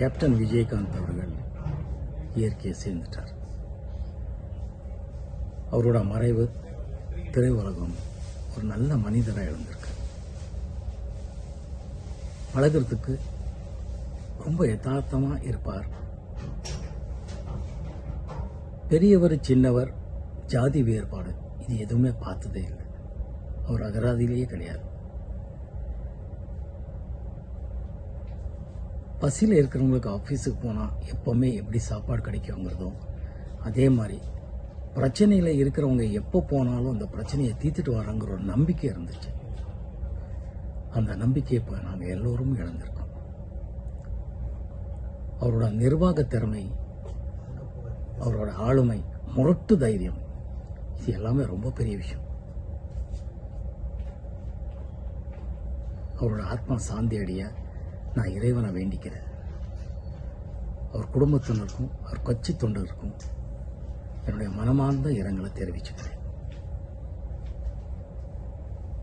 Captain Vijayakanth அவர்கள் இயற்கையை சேர்ந்துட்டார். அவரோட மறைவு திரையுலகம் ஒரு நல்ல மனிதராக எழுந்திருக்கு. பழகிறதுக்கு ரொம்ப யதார்த்தமா இருப்பார். பெரியவர் சின்னவர் ஜாதி வேறுபாடு இது எதுவுமே பார்த்ததே இல்லை. அவர் அகராதியிலேயே கிடையாது. பசியில் இருக்கிறவங்களுக்கு ஆஃபீஸுக்கு போனால் எப்போவுமே எப்படி சாப்பாடு கிடைக்குங்கிறதும் அதே மாதிரி பிரச்சனையில் இருக்கிறவங்க எப்போ போனாலும் அந்த பிரச்சனையை தீர்த்துட்டு வராங்கிற ஒரு நம்பிக்கை இருந்துச்சு. அந்த நம்பிக்கையை இப்போ நாங்கள் எல்லோரும் இழந்திருக்கோம். அவரோட நிர்வாக திறமை அவரோட ஆளுமை முரட்டு தைரியம் இது எல்லாமே ரொம்ப பெரிய விஷயம். அவரோட ஆத்மா சாந்தி அடைய நான் இறைவனை வேண்டிக்கிறேன். அவர் குடும்பத்தினருக்கும் அவர் கட்சி தொண்டருக்கும் என்னுடைய மனமார்ந்த இரங்கலை தெரிவிச்சுக்கிறேன்.